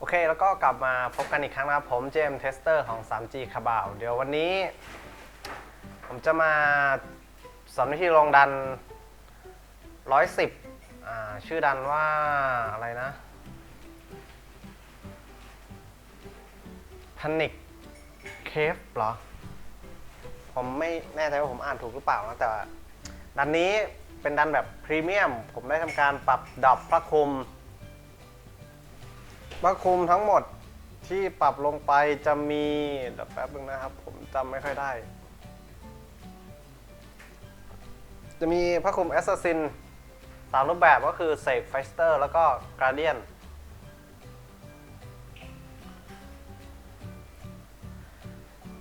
โอเค แล้วก็กลับมาพบกันอีกครั้งนะครับ ผมเจมส์เทสเตอร์ของ 3G คาบาวเดี๋ยววันนี้ ผมจะมาสอนวิธีลงดัน 110อ่าชื่อดันว่าอะไรนะ Panic Cave เหรอ ผมไม่แน่ใจว่าผมอ่านถูกหรือเปล่านะแต่ดันนี้เป็นดันแบบพรีเมียม ผมได้ทำการปรับดรอปพระคุม พระคุมทั้งหมดที่ปรับลงไปจะมีเดี๋ยวแป๊บนึงนะครับ ผมจำไม่ค่อยได้ จะมีพระคุม Assassin สามรูปแบบก็คือ s a k e Fighter แล้วก็ Guardian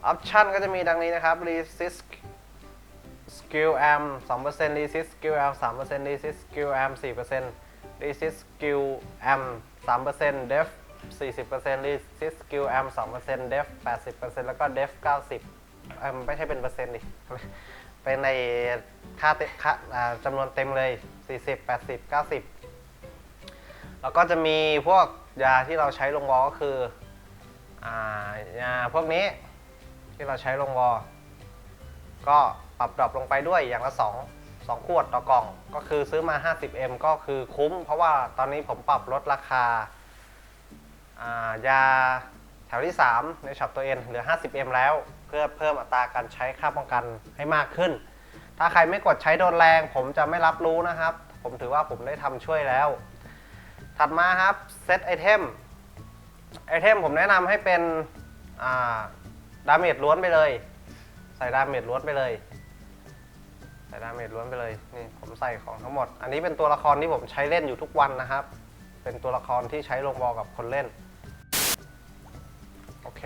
ออปชันก็จะมีดังนี้นะครับ Resist Skill Am 2% Resist Skill Am 3% Resist Skill Am 4% Resist Skill Am 3% Def 40% Resist Skill Am 2% Def 80%แล้วก็ Def 90เอ้ยไม่ใช่เป็นเปอร์เซ็นต์ดิ เป็นในค่าเตค่าอ่าจำนวนเต็มเลย 40 80 90 แล้วก็จะมีพวกยาที่เราใช้ลงวอลก็คืออ่ายาพวกนี้ที่เราใช้ลงวอลก็ปรับดรอปลงไปด้วยอย่างละ 2 2 ขวดต่อกล่อง ก็คือซื้อมา 50m ก็คือคุ้ม เพราะว่าตอนนี้ผมปรับลดราคาายาแถวที่ 3 ในช็อปตัวเองเหลือ 50m แล้ว เพื่อเพิ่มอัตราการใช้ค่าป้องกันให้มากขึ้น ถ้าใครไม่กดใช้โดนแรง ผมจะไม่รับรู้นะครับ ผมถือว่าผมได้ทำช่วยแล้ว ถัดมาครับเซตไอเทมไอเทมผมแนะนำให้เป็นดาเมจล้วนไปเลย ใส่ดาเมจล้วนไปเลย ใส่ดาเมจล้วนไปเลยนี่ผมใส่ของทั้งหมด อันนี้เป็นตัวละครที่ผมใช้เล่นอยู่ทุกวันนะครับ เป็นตัวละครที่ใช้ลงบอลกับคนเล่น โอเค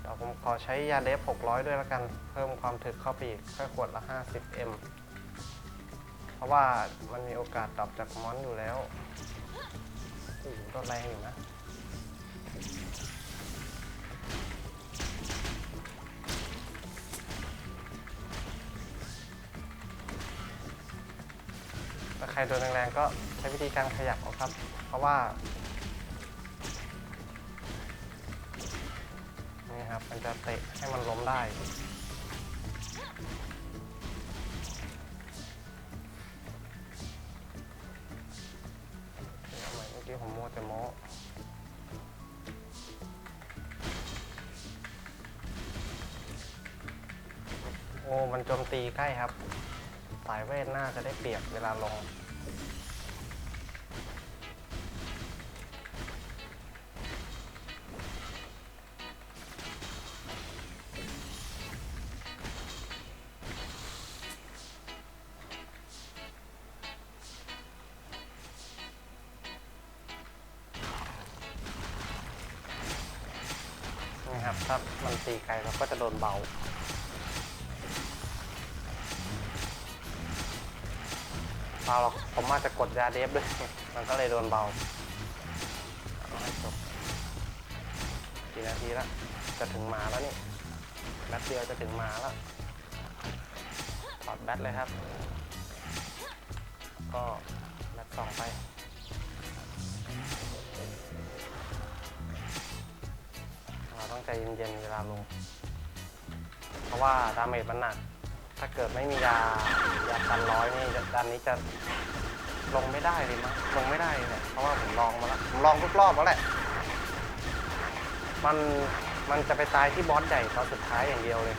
เดี๋ยวผมขอใช้ยาเดฟ600 ด้วยแล้วกัน เพิ่มความถึกเข้าไปอีกแค่ขวดละ 50m เพราะว่ามันมีโอกาสดรอปจากมอนอยู่แล้วโอ้โหต้นแรงอยู่นะ รโดนแรงๆก็ใช้วิธีการขยับเอาครับ เพราะว่านี่ครับมันจะเตะให้มันล้มได้เอาใหม่เมื่อกี้ผมโมแต่โมโอ้ มันโจมตีใกล้ครับ สายเวทน่าจะได้เปรียบเวลาลง ครับ ถ้ามันตีไกลเราก็จะโดนเบา เบาหรอกผมอาจจะกดยาเดฟด้วย มันก็เลยโดนเบาเอาให้จบกี่นาทีแล้วจะถึงหมาแล้วนี่แบตเดียวจะถึงหมาแล้วถอดแบตเลยครับ ก็แบตสองไป ใจเย็นๆเวลาลง เพราะว่าดาเมจมันหนัก ถ้าเกิดไม่มียายากันร้อยนี่ดันนี้จะลงไม่ได้เลยมั้งลงไม่ได้เลยเพราะว่าผมลองมาแล้วผมลองทุกรอบแล้วแหละ มันมันจะไปตายที่บอสใหญ่ตอนสุดท้ายอย่างเดียวเลย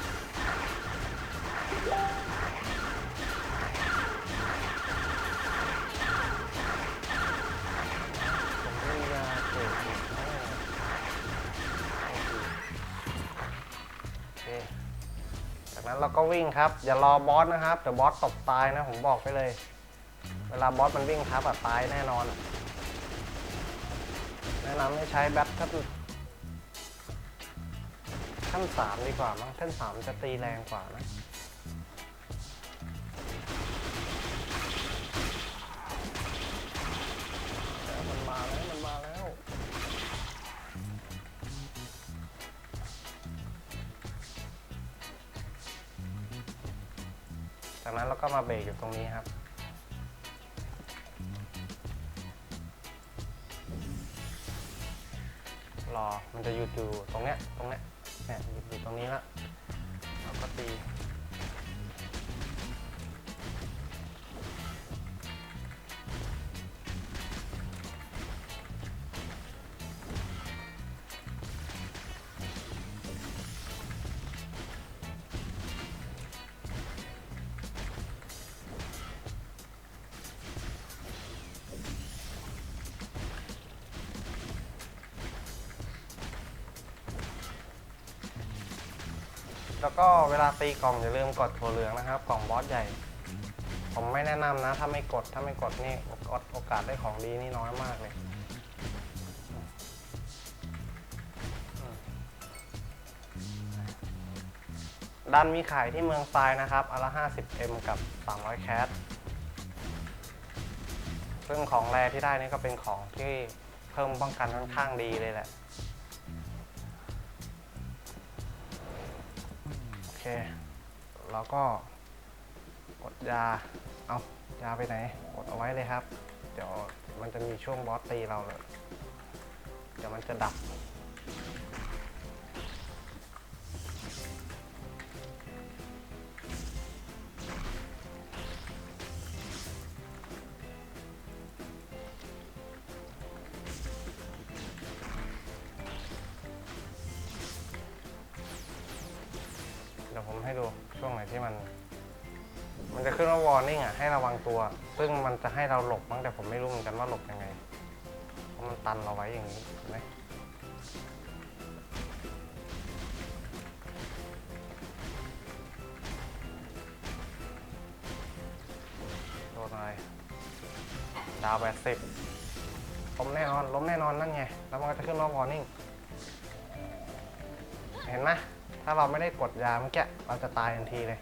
นั้นเราก็วิ่งครับ อย่ารอบอสนะครับเดี๋ยวบอสตกตายนะผมบอกไปเลย เวลาบอสมันวิ่งทับอะตายแน่นอน แนะนำให้ใช้แบทขั้นขั้นสามดีกว่ามั้งขั้นสามจะตีแรงกว่านะ จากนั้นเราก็มาเบรกอยู่ตรงนี้ครับ รอมันจะหยุดอยู่ตรงเนี้ยตรงเนี้ยเนี่ยหยุดอยู่ตรงนี้ละเราก็ตี แล้วก็เวลาตีกล่องอย่าลืมกดถั่วเหลืองนะครับกล่องบอสใหญ่ ผมไม่แนะนำนะ ถ้าไม่กดถ้าไม่กดนี่โอกาสโอกาสได้ของดีนี่น้อยมากเลยดันมีขายที่เมืองทรายนะครับอนละ 50M กับ 300 แคสซึ่งของแรที่ได้นี่ก็เป็นของที่เพิ่มป้องกันค่อนข้างดีเลยแหละ เค แล้วก็กดยา เอายาไปไหน กดเอาไว้เลยครับ เดี๋ยวมันจะมีช่วงบอสตีเราเลยเดี๋ยวมันจะดับ ดี๋ยวผมให้ดูช่วงไหนที่มัน มันจะขึ้นว่าวอร์นิ่งอะให้ระวังตัว ซึ่งมันจะให้เราหลบมั้งแต่ผมไม่รู้เหมือนกันว่าหลบยังไง เพราะมันตันเราไว้อย่างนี้เห็นไหมโดนอะไรดาวแปดสิบล้มแน่นอนล้มแน่นอนนั่นไง แล้วมันก็จะขึ้นว่าวอร์นิ่ง เห็นไหม ถ้าเราไม่ได้กดยาเมื่อกี้เราจะตายทันทีเลย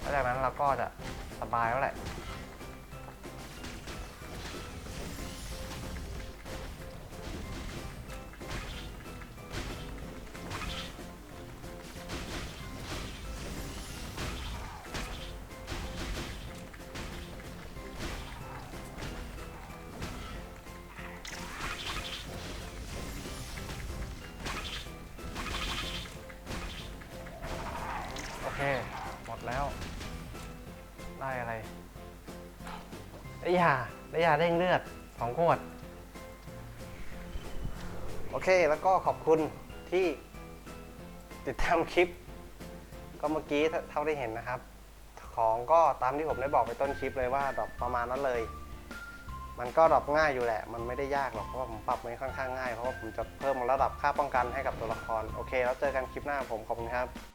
หลังจากนั้นเราก็จะสบายแล้วแหละ เค หมดแล้ว ได้อะไร ได้ยาได้ยาเร่งเลือดสองขวด โอเค แล้วก็ขอบคุณที่ติดตามคลิป ก็เมื่อกี้เท่าที่เห็นนะครับ ของก็ตามที่ผมได้บอกไปต้นคลิปเลยว่าดรอปประมาณนั้นเลย มันก็ดรอปง่ายอยู่แหละ มันไม่ได้ยากหรอก เพราะว่าผมปรับไว้ค่อนข้างง่าย เพราะว่าผมจะเพิ่มระดับค่าป้องกันให้กับตัวละคร โอเค แล้วเจอกันคลิปหน้าผมขอบคุณครับ